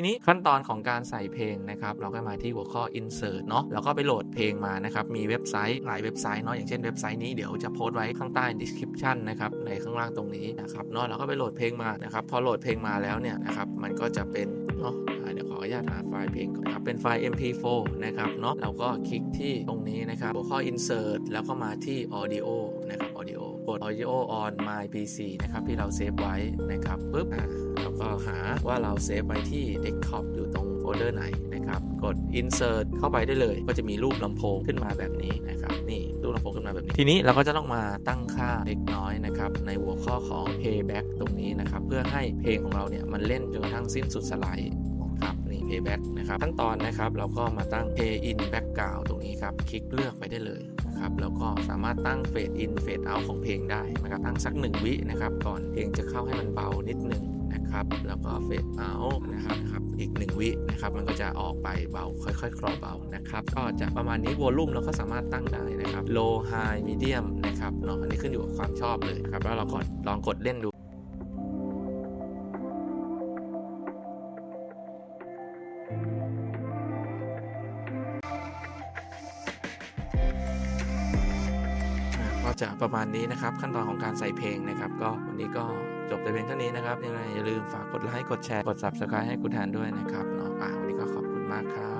ทีนี้ขั้นตอนของการใส่เพลงนะครับ เราก็มาที่หัวข้อ insert เนาะแล้วก็ไปโหลดเพลงมานะครับ มีเว็บไซต์หลายเว็บไซต์เนาะอย่างเช่นเว็บไซต์นี้เดี๋ยวจะโพสต์ไว้ข้างใต้ description นะครับในข้างล่างตรงนี้นะครับเนาะเราก็ไปโหลดเพลงมานะครับพอโหลดเพลงมาแล้วเนี่ยนะครับมันก็จะเป็น เนาะเดี๋ยวขออนุญาตหาไฟล์เพลงก่อนครับเป็นไฟล์ mp4 นะครับเนาะเราก็คลิกที่ตรงนี้นะครับหัวข้อ insert แล้วก็มาที่ audio นะครับ audio กด audio on my pc นะครับที่เราเซฟไว้นะครับปุ๊บอ่าแล้วก็หาว่าเราเซฟไว้ที่ desktop อยู่ตรงโฟลเดอร์ไหนนะครับกด insert เข้าไปได้เลย ก็จะมีรูปลำโพงขึ้นมาแบบนี้นะครับนี่ รูลำโพงขึ้นมาแบบนี้ ทีนี้เราก็จะต้องมาตั้งค่าเล็กน้อยนะครับในหัวข้อของ playback ตรงนี้นะครับ เพื่อให้เพลงของเราเนี่ยมันเล่นจนกระทั่งสิ้นสุดสไลด์ครับนี่ playback นะครับขั้นตอนนะครับเราก็มาตั้ง play in background ตรงนี้ครับ คลิกเลือกไปได้เลยนะครับแล้วก็สามารถตั้ง fade in fade out ของเพลงได้นะครับตั้งสัก 1 วินะครับ ก่อนเพลงจะเข้าให้มันเบานิดนึง นะครับ แล้วก็ fade out นะครับนะครับ อีก 1 วินะครับ มันก็จะออกไปเบา ค่อยๆ คลอเบานะครับ ก็จะประมาณนี้วอลลุ่มเราก็สามารถตั้งได้นะครับ low high medium นะครับเนาะ อันนี้ขึ้นอยู่กับความชอบเลยครับ แล้วเราก็ลองกดเล่นดูก็จะประมาณนี้นะครับขั้นตอนของการใส่เพลงนะครับ ก็วันนี้ก็ จบแต่เพียงเท่านี้นะครับยังไงอย่าลืมฝากกดไลค์กดแชร์กด subscribe ให้กูแทนด้วยนะครับเนาะวันนี้ก็ขอบคุณมากครับ